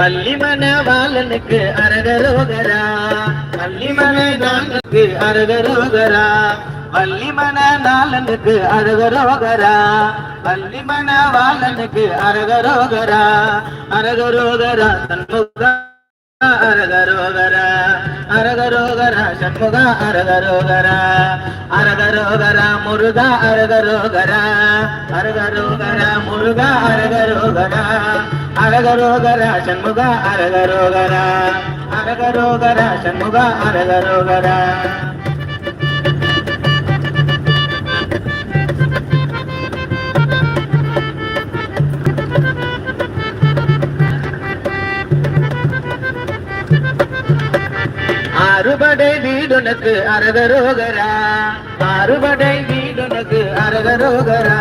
பள்ளிமன வாலனுக்கு அரகரோகரா பள்ளிமன நாளுக்கு அரகரோகரா வள்ளிமன நாளனுக்கு அரகரோகரா வள்ளிமன வாலனுக்கு அரகரோகரா அரகரோகரா சண்முகா அரகரோகரா அரகரோகரா சண்முக அரகரோகரா அரகரோகர முருக அரகரோகரா அரகரோகர முருக அரகரோகர அரகரோகர சண்முக அரகரோகரா. அரகரோகர சண்முக அரகரோகரா. அறுபடை வீடுனக்கு அரகரோகரா. அறுபடை வீடுனக்கு அரகரோகரா.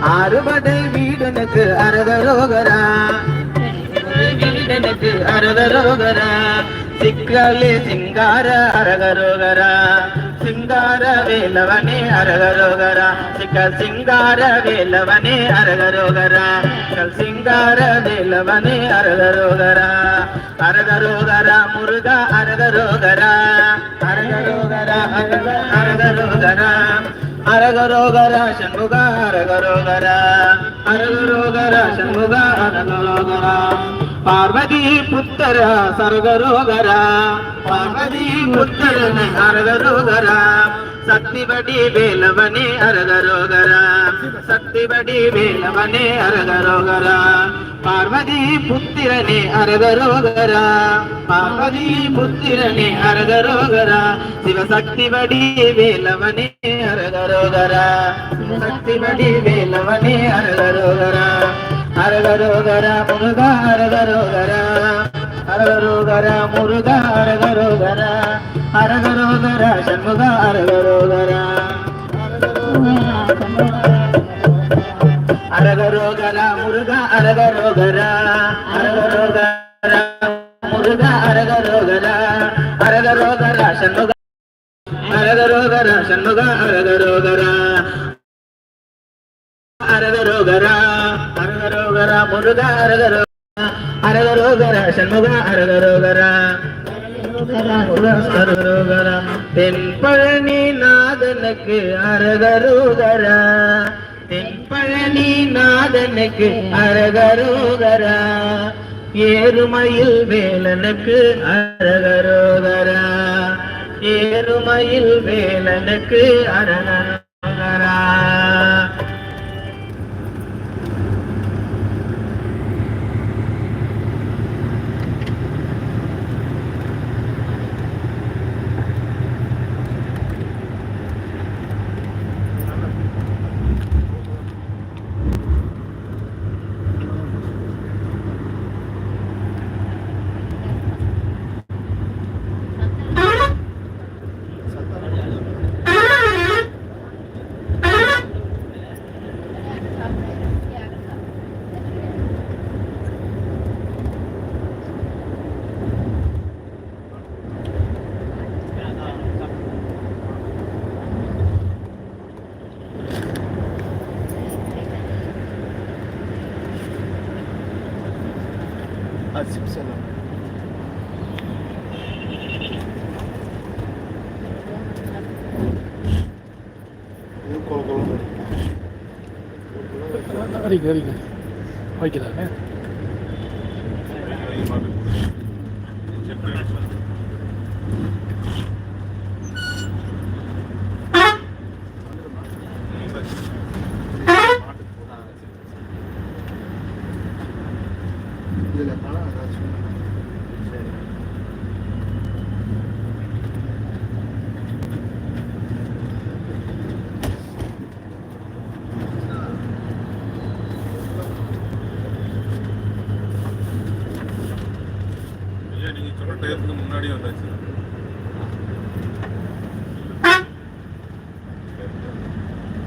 அறுபடை வீடுனக்கு அரகரோகரா. வீடனுக்கு அரகரோகரா சிக்கலே சிங்கார அரகரோகரா. சிங்கார வேலவனே அரகரோகரா. சிக்கல் சிங்கார வேலவனே அரகரோகரா. சிக்கல் சிங்கார வேலவனே அரகரோகரா. அரகரோகரா முருகா அரகரோகரா. அரகரோகரா அரகரோகரா. அரகரோகரா சண்முக அரகரோகரா. அரகரோகரா. ಪಾರ್ವತಿ ಪುತ್ತರ ಸರ್ಗರೋಗರ ಪಾರ್ವತಿ ಪುತ್ರನ ಹರಗರೋಗರ ಸತ್ತಿಬಡಿ ಬೇಲವನೇ ಹರಗರೋಗರ ಸತ್ತಿಬಡಿ ಬೇಲವನೇ ಹರಗರೋಗರ ಪಾರ್ವತಿ ಪುತ್ತಿರನೇ ಹರಗರೋಗರ ಪಾರ್ವತಿ ಪುತ್ತಿರನೇ ಹರಗರೋಗರ ಶಿವಶಕ್ತಿ ಬಡಿ ಬೇಲವನೇ ಹರಗರೋಗರ ಶಕ್ತಿ ಬಡಿ ಬೇಲವನೇ ಹರಗರೋಗರ அரகரோகரா முருகா அரகரோகரா அரகரோகரா முருகா அரகரோகரா அரகரோகரா சண்முகா அரகரோகரா அரகரோகரா முருகா அரகரோகரா அரகரோகரா முருகா அரகரோகரா அரகரோகரா சண்முகா அரகரோகரா சண்முகா அரகரோகரா அரகரோகரா அரகரோகரா முருகா அரகரோகரா அரகரோகரா சண்முகா அரகரோகரா. தென்பழனி நாதனுக்கு அரகரோகரா. தென்பழனி நாதனுக்கு அரகரோகரா. ஏறுமயில் வேலனுக்கு அரகரோகரா. ஏறுமயில் வேலனுக்கு அரகரோகரா. Aleykümselam. Hadi gidelim. Hadi gidelim. Hadi gidelim. நீங்க சொல்ற டயத்துக்கு முன்னாடி வந்தாச்சு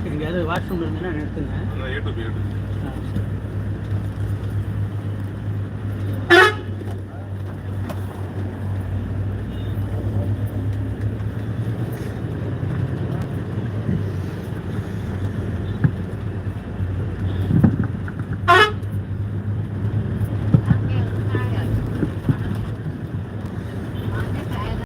எங்கேயாவது வாஷ்ரூம் இருந்ததுன்னா நிறுத்துங்க. A to B A to.